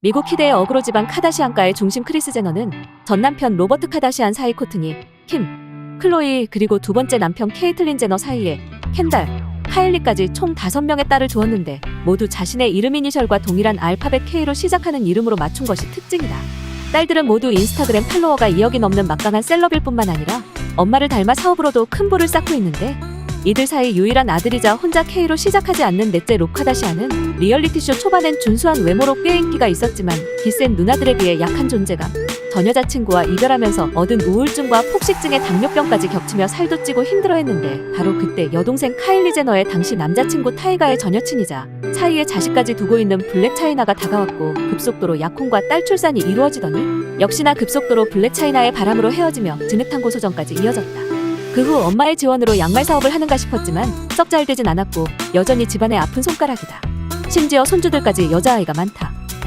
미국 희대의 어그로 집안 카다시안가의 중심 크리스 제너는 전 남편 로버트 카다시안 사이 코트니, 킴, 클로이 그리고 두 번째 남편 케이틀린 제너 사이에 켄달, 카일리까지 총 5명의 딸을 두었는데 모두 자신의 이름 이니셜과 동일한 알파벳 K로 시작하는 이름으로 맞춘 것이 특징이다. 딸들은 모두 인스타그램 팔로워가 2억이 넘는 막강한 셀럽일 뿐만 아니라 엄마를 닮아 사업으로도 큰 부를 쌓고 있는데 이들 사이 유일한 아들이자 혼자 K로 시작하지 않는 넷째 로카다시아는 리얼리티쇼 초반엔 준수한 외모로 꽤 인기가 있었지만 기센 누나들에 비해 약한 존재감. 전 여자친구와 이별하면서 얻은 우울증과 폭식증에 당뇨병까지 겹치며 살도 찌고 힘들어했는데 바로 그때 여동생 카일리 제너의 당시 남자친구 타이가의 전 여친이자 사이에 자식까지 두고 있는 블랙 차이나가 다가왔고 급속도로 약혼과 딸 출산이 이루어지더니 역시나 급속도로 블랙 차이나의 바람으로 헤어지며 진흙탕 고소전까지 이어졌다. 그 후 엄마의 지원으로 양말 사업을 하는가 싶었지만 썩 잘 되진 않았고 여전히 집안의 아픈 손가락이다. 심지어 손주들까지 여자아이가 많다.